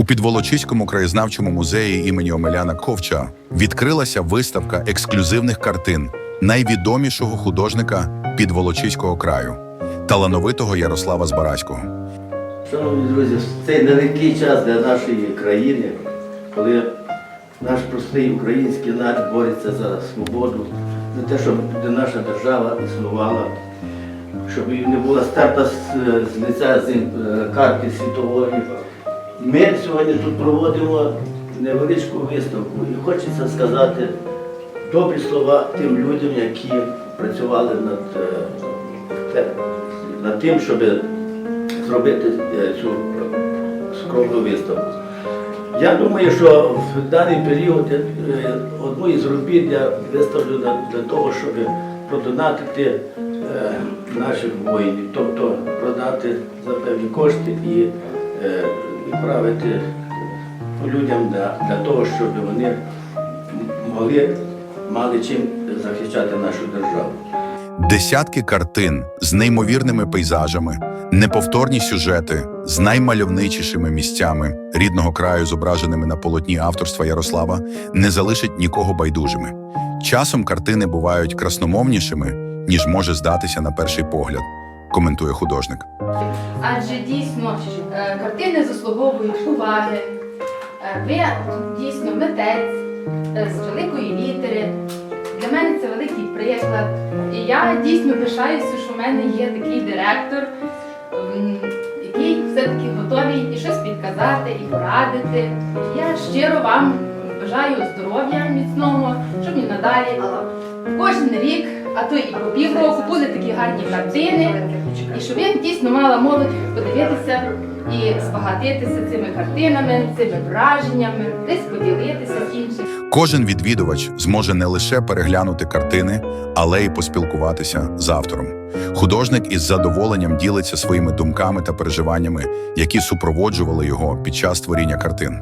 У Підволочиському краєзнавчому музеї імені Омеляна Ковча відкрилася виставка ексклюзивних картин найвідомішого художника Підволочиського краю, талановитого Ярослава Збараського. Шановні друзі, цей нелегкий час для нашої країни, коли наш простий український народ бореться за свободу, за те, щоб наша держава існувала, щоб не була стерта з, з лиця з, е, карти світової. Ми сьогодні тут проводимо невеличку виставку і хочеться сказати добрі слова тим людям, які працювали над, е, над тим, щоб зробити е, цю скромну виставку. Я думаю, що в даний період е, одну із робіт я виставлю для, того, щоб продонатити наших воїнів, тобто продати за певні кошти і відправити людям для, для того, щоб вони могли мали чим захищати нашу державу. Десятки картин з неймовірними пейзажами, неповторні сюжети з наймальовничішими місцями рідного краю, зображеними на полотні авторства Ярослава, не залишать нікого байдужими. Часом картини бувають красномовнішими, ніж може здатися на перший погляд, коментує художник. Адже дійсно е, картини заслуговують уваги. Е, Ви дійсно митець е, з великої літери. Для мене це великий приклад. І я дійсно пишаюся, що в мене є такий директор, який все-таки готовий і щось підказати, і порадити. Я щиро вам бажаю здоров'я міцного, щоб і надалі кожен рік, а то і по півроку були такі гарні картини. І щоб я дійсно мала молодь подивитися і збагатитися цими картинами, цими враженнями, десь поділитися з іншим. Кожен відвідувач зможе не лише переглянути картини, але й поспілкуватися з автором. Художник із задоволенням ділиться своїми думками та переживаннями, які супроводжували його під час створіння картин.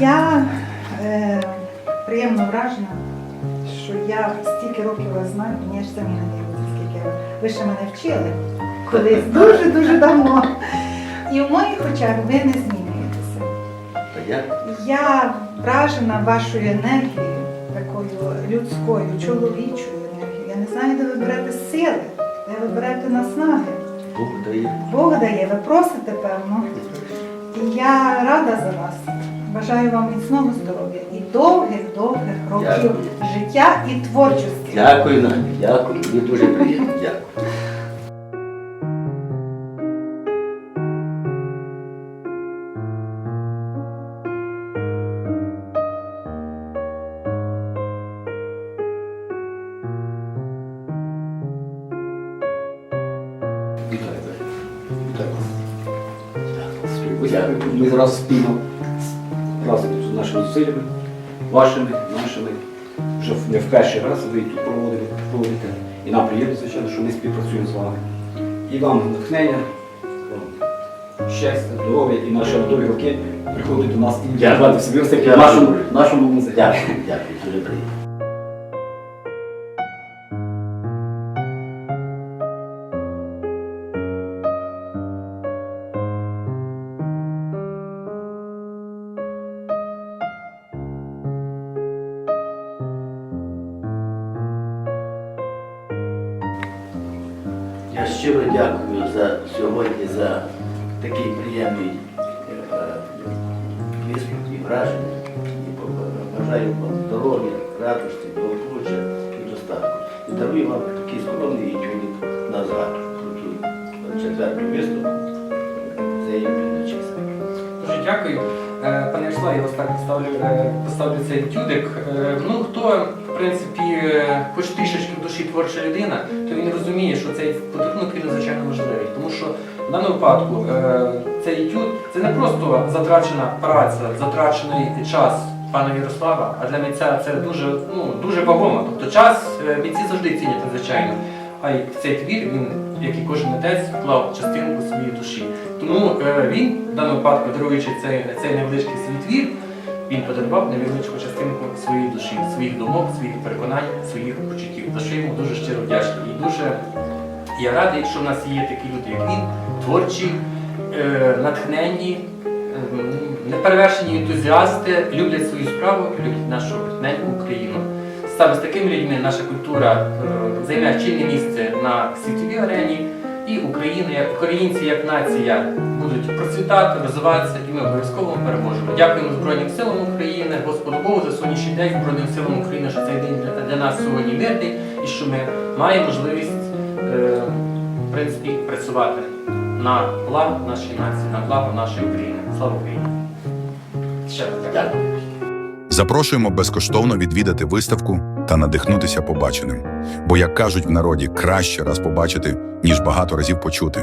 Я е, приємно вражена, що я стільки років вас знаю, мені ж самі не віриться, скільки ви ще мене вчили колись дуже-дуже давно. І в моїх очах ви не змінюєтеся. Я Я вражена вашою енергією, такою людською, чоловічою енергією. Я не знаю, де ви берете сили, де ви берете наснаги. Бог дає. Бог дає, ви просите, певно. І я рада за вас. Бажаю вам міцного здоров'я і довгих-довгих років Дякую. життя і творчості. Дякую, Надя, дякую. Мені дуже приємно. Дякую. Вітаю. Вітаю. Ми зараз спільно разом з нашими зусиллями, вашими, нашими, вже не в перший раз ви тут проводите. І нам приємно, звичайно, що ми співпрацюємо з вами. І вам натхнення, щастя, здоров'я і наші родові роки приходить до нас і виставки в нашому, нашому музеї. Дякую, дякую, дуже приємно. Щиро дякую за сьогодні за такий приємний е, виступ і враження. І бажаю вам здоров'я, радості, благополуччя і достатку. І дарую вам такий скромний етюдик на згадку про цю четверту виставку. Це є Вінничиська. Дуже дякую. Е, Пане Ярославе, я вас так поставлю, е, поставлю цей тюдик. Ну, хто, в принципі, хоч трішечки в душі творча людина, то він розуміє, що цей подарунок він надзвичайно важливий. Тому що в даному випадку е, цей етюд це не просто затрачена праця, затрачений час пана Ярослава, а для митця це дуже, ну, дуже вагомо. Тобто час е, митці завжди цінять надзвичайно. А й цей твір він, як і кожен митець, вклав частинку своєї душі. Тому е, він, в даному випадку, даруючи цей, цей невеличкий свій твір, він подарував невеличку частинку своєї душі, своїх думок, своїх переконань, своїх почуттів. За що йому дуже щиро вдячний. І дуже я радий, що в нас є такі люди, як він, творчі, е, натхненні, е, неперевершені ентузіасти, люблять свою справу, люблять нашу неньку Україну. Саме з такими людьми наша культура е, займає чинне місце на світовій арені, і Україна, як українці, як нація будуть процвітати, розвиватися, і ми обов'язково переможемо. Дякуємо Збройним силам України, Господу Богу за сьогоднішній день Збройним силам України, що цей день для, для нас сьогодні мирний, і що ми маємо можливість е, в принципі працювати на благо нашої нації, на благо нашої України. Слава Україні! Ще раз дякую. Запрошуємо безкоштовно відвідати виставку та надихнутися побаченим. Бо, як кажуть в народі, краще раз побачити, ніж багато разів почути.